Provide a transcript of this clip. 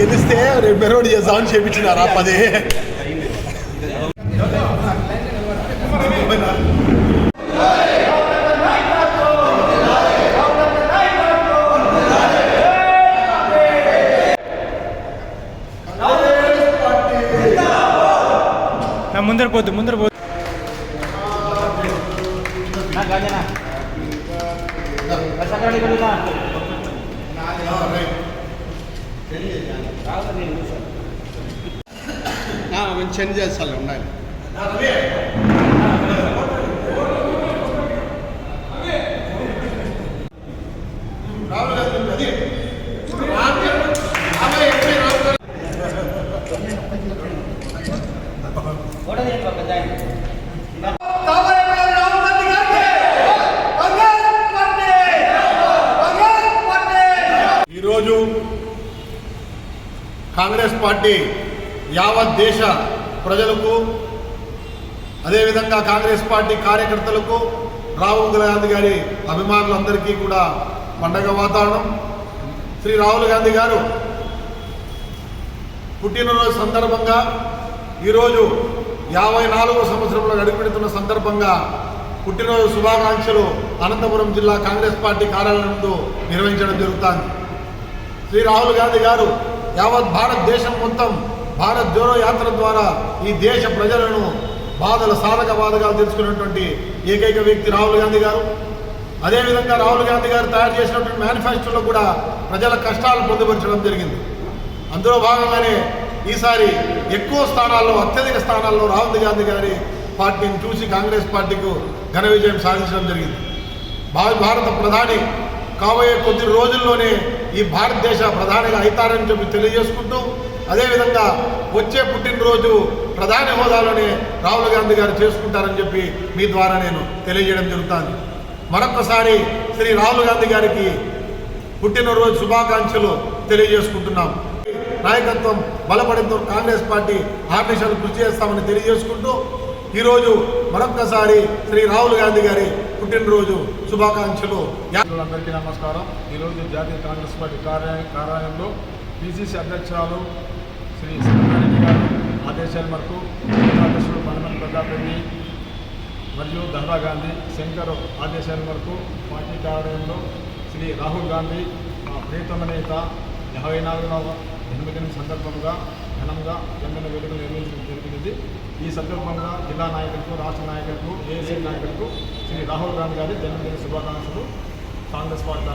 గెలిస్తే రేపు మెరోడి చేద్దామని చేపించినారా పదే నా ముందర పోద్దు ముందర పోద్దు చెంది చేస్తాను ఉండాలి. ఈరోజు కాంగ్రెస్ పార్టీ యావత్ దేశ ప్రజలకు అదేవిధంగా కాంగ్రెస్ పార్టీ కార్యకర్తలకు రాహుల్ గాంధీ గారి అభిమానులందరికీ కూడా పండగ వాతావరణం. శ్రీ రాహుల్ గాంధీ గారు పుట్టినరోజు సందర్భంగా ఈరోజు యాభై నాలుగో సంవత్సరంలో అడుగుపెడుతున్న సందర్భంగా పుట్టినరోజు శుభాకాంక్షలు అనంతపురం జిల్లా కాంగ్రెస్ పార్టీ కార్యాలయంలో నిర్వహించడం జరుగుతుంది. శ్రీ రాహుల్ గాంధీ గారు యావత్ భారతదేశం మొత్తం భారత్ జోరో యాత్ర ద్వారా ఈ దేశ ప్రజలను బాధల సాధక బాధకాలు తెలుసుకున్నటువంటి ఏకైక వ్యక్తి రాహుల్ గాంధీ గారు. అదేవిధంగా రాహుల్ గాంధీ గారు తయారు చేసినటువంటి మేనిఫెస్టోలో కూడా ప్రజల కష్టాలు పొందుపరచడం జరిగింది. అందులో భాగంగానే ఈసారి ఎక్కువ స్థానాల్లో అత్యధిక స్థానాల్లో రాహుల్ గాంధీ గారి పార్టీని చూసి కాంగ్రెస్ పార్టీకు ఘన విజయం సాధించడం జరిగింది. భావి భారత ప్రధాని కాబోయే కొద్ది రోజుల్లోనే ఈ భారతదేశ ప్రధానిగా అవుతారని చెప్పి తెలియజేసుకుంటూ అదేవిధంగా వచ్చే పుట్టినరోజు ప్రధాని హోదాలోనే రాహుల్ గాంధీ గారు చేసుకుంటారని చెప్పి మీ ద్వారా నేను తెలియజేయడం జరుగుతుంది మరొకసారి శ్రీ రాహుల్ గాంధీ గారికి పుట్టినరోజు శుభాకాంక్షలు తెలియజేసుకుంటున్నాం. నాయకత్వం బలపడంతో కాంగ్రెస్ పార్టీ ఆర్నిషాలు కృషి చేస్తామని తెలియజేసుకుంటూ ఈరోజు మరొక్కసారి శ్రీ రాహుల్ గాంధీ గారి పుట్టినరోజు శుభాకాంక్షలు. అందరికీ నమస్కారం. ఈరోజు జాతీయ కాంగ్రెస్ పార్టీ కార్యాలయం కార్యాలయంలో పిసిసి అధ్యక్షురాలు శ్రీ సింగారెడ్డి గారు ఆదేశాల మేరకు అధ్యక్షుడు పనమని ప్రతాప్ రెడ్డి మరియు దహ్రా గాంధీ శంకర్ ఆదేశాల మేరకు పార్టీ కార్యాలయంలో శ్రీ రాహుల్ గాంధీ మా ప్రియతమ నేత యాభై నాలుగవ ఎనిమిది సందర్భంగా ఘనంగా జన్మదిన వేడుకలు నిర్వహించడం జరిగినది. ఈ సందర్భంగా జిల్లా నాయకులకు రాష్ట్ర నాయకులకు ఏసీ నాయకులకు శ్రీ రాహుల్ గాంధీ గారి జన్మదిన శుభాకాంక్షలు కాంగ్రెస్ పార్టీ